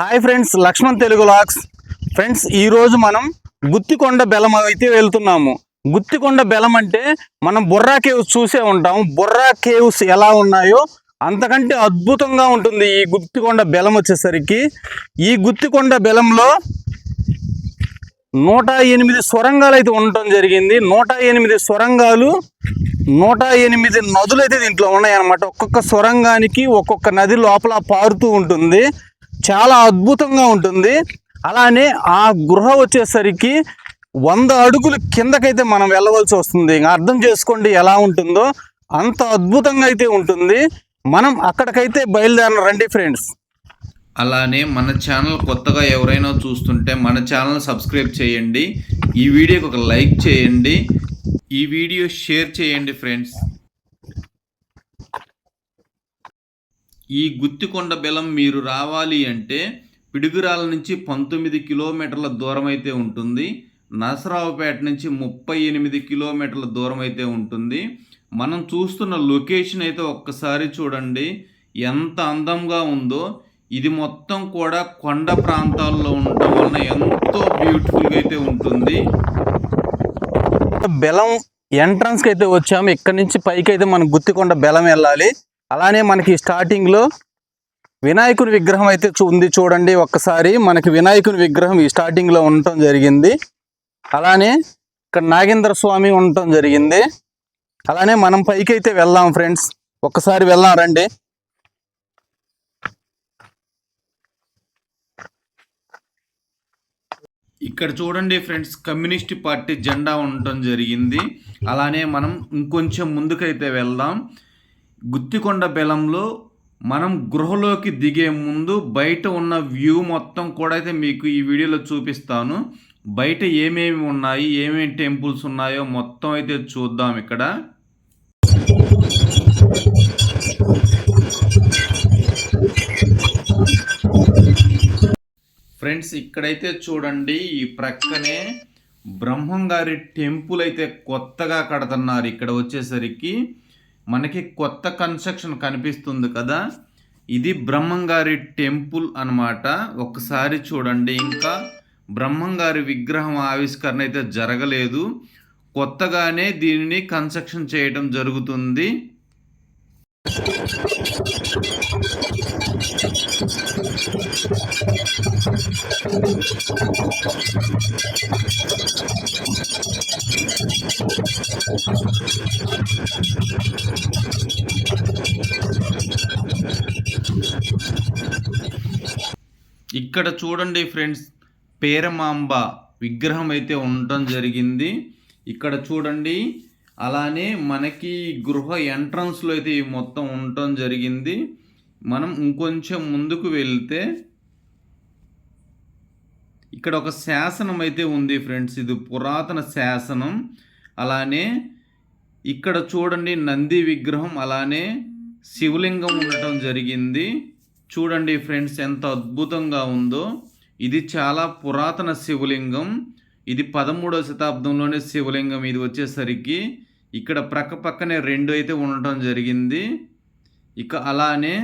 Hi friends Laxman Telugu లాక్స్. Friends ఈరోజు మనం గుత్తికొండ బెలం అయితే వెళ్తున్నాము. గుత్తికొండ బెలం అంటే మనం బుర్రా కేవ్స్ చూసే ఉంటాము. బుర్రా కేవ్స్ ఎలా ఉన్నాయో అంతకంటే అద్భుతంగా ఉంటుంది ఈ గుత్తికొండ బెలం వచ్చేసరికి. ఈ గుత్తికొండ బెలంలో నూట ఎనిమిది సొరంగాలు అయితే ఉండటం జరిగింది. నూట ఎనిమిది సొరంగాలు నూట ఎనిమిది నదులు అయితే దీంట్లో ఉన్నాయన్నమాట. ఒక్కొక్క సొరంగానికి ఒక్కొక్క నది లోపల పారుతూ ఉంటుంది. చాలా అద్భుతంగా ఉంటుంది. అలానే ఆ గృహ వచ్చేసరికి వంద అడుగులు కిందకైతే మనం వెళ్ళవలసి వస్తుంది. ఇంకా అర్థం చేసుకోండి ఎలా ఉంటుందో. అంత అద్భుతంగా అయితే ఉంటుంది. మనం అక్కడికైతే బయలుదేరిన రండి ఫ్రెండ్స్. అలానే మన ఛానల్ కొత్తగా ఎవరైనా చూస్తుంటే మన ఛానల్ సబ్స్క్రైబ్ చేయండి. ఈ వీడియోకి ఒక లైక్ చేయండి. ఈ వీడియో షేర్ చేయండి ఫ్రెండ్స్. ఈ గుత్తికొండ బెలం మీరు రావాలి అంటే పిడుగురాల నుంచి పంతొమ్మిది కిలోమీటర్ల దూరం అయితే ఉంటుంది. నసరావుపేట నుంచి ముప్పై ఎనిమిది కిలోమీటర్ల దూరం అయితే ఉంటుంది. మనం చూస్తున్న లొకేషన్ అయితే ఒక్కసారి చూడండి. ఎంత అందంగా ఉందో. ఇది మొత్తం కూడా కొండ ప్రాంతాల్లో ఉండటం వలన ఎంతో బ్యూటిఫుల్గా అయితే ఉంటుంది. బెలం ఎంట్రన్స్కి అయితే వచ్చాము. ఇక్కడ నుంచి పైకి అయితే మనం గుత్తికొండ బెలం వెళ్ళాలి. అలానే మనకి స్టార్టింగ్లో వినాయకుని విగ్రహం అయితే చూ- ఉంది చూడండి ఒక్కసారి. మనకి వినాయకుని విగ్రహం ఈ స్టార్టింగ్లో ఉండటం జరిగింది. అలానే ఇక్కడ నాగేంద్ర స్వామి ఉండటం జరిగింది. అలానే మనం పైకి అయితే వెళ్దాం ఫ్రెండ్స్. ఒక్కసారి వెళ్దాం రండి. ఇక్కడ చూడండి ఫ్రెండ్స్ కమ్యూనిస్ట్ పార్టీ జెండా ఉండటం జరిగింది. అలానే మనం ఇంకొంచెం ముందుకైతే వెళ్దాం. గుత్తికొండ బెలంలో మనం గృహలోకి దిగే ముందు బయట ఉన్న వ్యూ మొత్తం కూడా అయితే మీకు ఈ వీడియోలో చూపిస్తాను. బయట ఏమేమి ఉన్నాయి ఏమేమి టెంపుల్స్ ఉన్నాయో మొత్తం అయితే చూద్దాం ఇక్కడ. ఫ్రెండ్స్ ఇక్కడైతే చూడండి ఈ ప్రక్కనే బ్రహ్మంగారి టెంపుల్ అయితే కొత్తగా కడుతున్నారు. ఇక్కడ వచ్చేసరికి మనకి కొత్త కన్స్ట్రక్షన్ కనిపిస్తుంది కదా? ఇది బ్రహ్మంగారి టెంపుల్ అన్నమాట. ఒకసారి చూడండి. ఇంకా బ్రహ్మంగారి విగ్రహం ఆవిష్కరణ అయితే జరగలేదు. కొత్తగానే దీనిని కన్స్ట్రక్షన్ చేయటం జరుగుతుంది. ఇక్కడ చూడండి ఫ్రెండ్స్ పేరమాంబ విగ్రహం అయితే ఉండటం జరిగింది. ఇక్కడ చూడండి అలానే మనకి గృహ ఎంట్రన్స్లో అయితే ఇవి మొత్తం ఉండటం జరిగింది. మనం ఇంకొంచెం ముందుకు వెళ్తే ఇక్కడ ఒక శాసనం అయితే ఉంది ఫ్రెండ్స్ ఇది పురాతన శాసనం. అలానే ఇక్కడ చూడండి నంది విగ్రహం అలానే శివలింగం ఉండటం జరిగింది. చూడండి ఫ్రెండ్స్ ఎంత అద్భుతంగా ఉందో. ఇది చాలా పురాతన శివలింగం. ఇది పదమూడవ శతాబ్దంలోనే శివలింగం ఇది వచ్చేసరికి. ఇక్కడ ప్రక్క పక్కనే రెండు అయితే ఉండటం జరిగింది. ఇక అలానే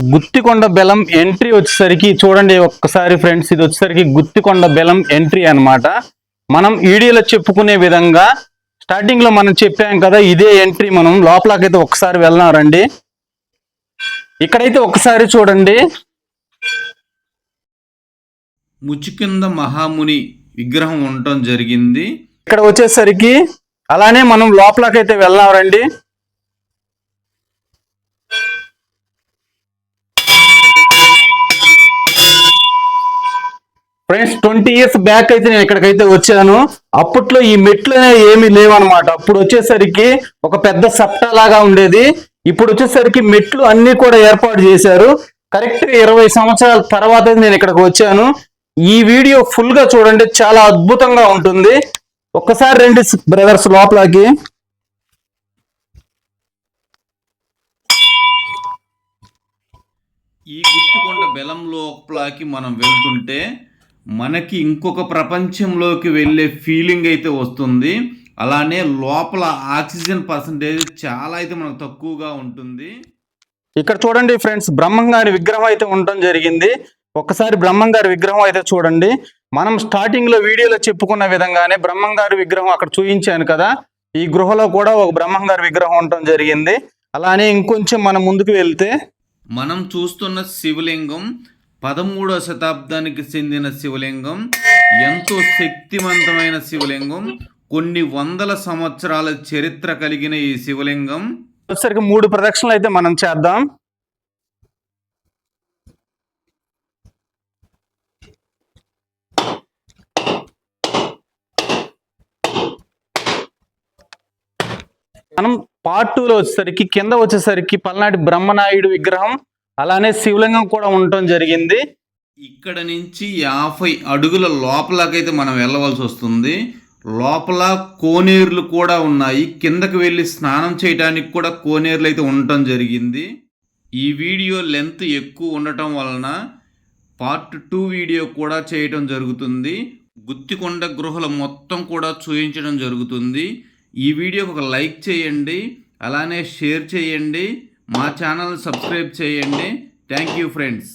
గుత్తికొండ బెలం ఎంట్రీ వచ్చేసరికి చూడండి ఒక్కసారి ఫ్రెండ్స్ ఇది వచ్చేసరికి గుత్తికొండ బెలం ఎంట్రీ అన్నమాట. మనం వీడియోలో చెప్పుకునే విధంగా స్టార్టింగ్లో మనం చెప్పాం కదా ఇదే ఎంట్రీ మనం లోపలకైతే ఒకసారి వెళ్దాం రండి. ఇక్కడైతే ఒకసారి చూడండి. ముచికింద మహాముని విగ్రహం ఉండటం జరిగింది. ఇక్కడ వచ్చేసరికి అలానే మనం లోపలకైతే వెళ్దాం రండి. ఫ్రెండ్స్ ట్వంటీ ఇయర్స్ బ్యాక్ అయితే నేను ఇక్కడికైతే వచ్చాను అప్పట్లో ఈ మెట్లు అనేవి ఏమీ లేవన్నమాట. అప్పుడు వచ్చేసరికి ఒక పెద్ద సప్టా లాగా ఉండేది. ఇప్పుడు వచ్చేసరికి మెట్లు అన్ని కూడా ఏర్పాటు చేశారు. కరెక్ట్ ఇరవై సంవత్సరాల తర్వాత నేను ఇక్కడికి వచ్చాను. ఈ వీడియో ఫుల్గా చూడండి చాలా అద్భుతంగా ఉంటుంది. ఒక్కసారి రెండు బ్రదర్స్ లోపలకి. ఈ గుర్తుకొండ బెలం లోపలకి మనం వెళ్తుంటే మనకి ఇంకొక ప్రపంచంలోకి వెళ్ళే ఫీలింగ్ అయితే వస్తుంది. అలానే లోపల ఆక్సిజన్ పర్సంటేజ్ చాలా అయితే మనకు తక్కువగా ఉంటుంది. ఇక్కడ చూడండి ఫ్రెండ్స్ బ్రహ్మంగారి విగ్రహం అయితే ఉండటం జరిగింది. ఒక్కసారి బ్రహ్మంగారి విగ్రహం అయితే చూడండి. మనం స్టార్టింగ్లో వీడియోలో చెప్పుకున్న విధంగానే బ్రహ్మంగారి విగ్రహం అక్కడ చూపించాను కదా. ఈ గృహలో కూడా ఒక బ్రహ్మంగారి విగ్రహం ఉండటం జరిగింది. అలానే ఇంకొంచెం మనం ముందుకు వెళ్తే మనం చూస్తున్న శివలింగం పదమూడవ శతాబ్దానికి చెందిన శివలింగం ఎంతో శక్తివంతమైన శివలింగం కొన్ని వందల సంవత్సరాల చరిత్ర కలిగిన ఈ శివలింగం. వచ్చేసరికి మూడు ప్రదక్షిణలు అయితే మనం చేద్దాం. మనం పార్ట్ టూలో వచ్చేసరికి కింద వచ్చేసరికి పల్నాటి బ్రహ్మనాయుడు విగ్రహం అలానే శివలింగం కూడా ఉండటం జరిగింది. ఇక్కడ నుంచి యాభై అడుగుల లోపలకైతే మనం వెళ్ళవలసి వస్తుంది. లోపల కోనేరులు కూడా ఉన్నాయి. కిందకి వెళ్ళి స్నానం చేయడానికి కూడా కోనేరులు అయితే ఉండటం జరిగింది. ఈ వీడియో లెంత్ ఎక్కువ ఉండటం వలన పార్ట్ టూ వీడియో కూడా చేయటం జరుగుతుంది. గుత్తికొండ గృహల మొత్తం కూడా చూపించడం జరుగుతుంది. ఈ వీడియోకి ఒక లైక్ చేయండి. అలానే షేర్ చేయండి. మా ఛానల్ సబ్స్క్రైబ్ చేయండి. Thank you friends.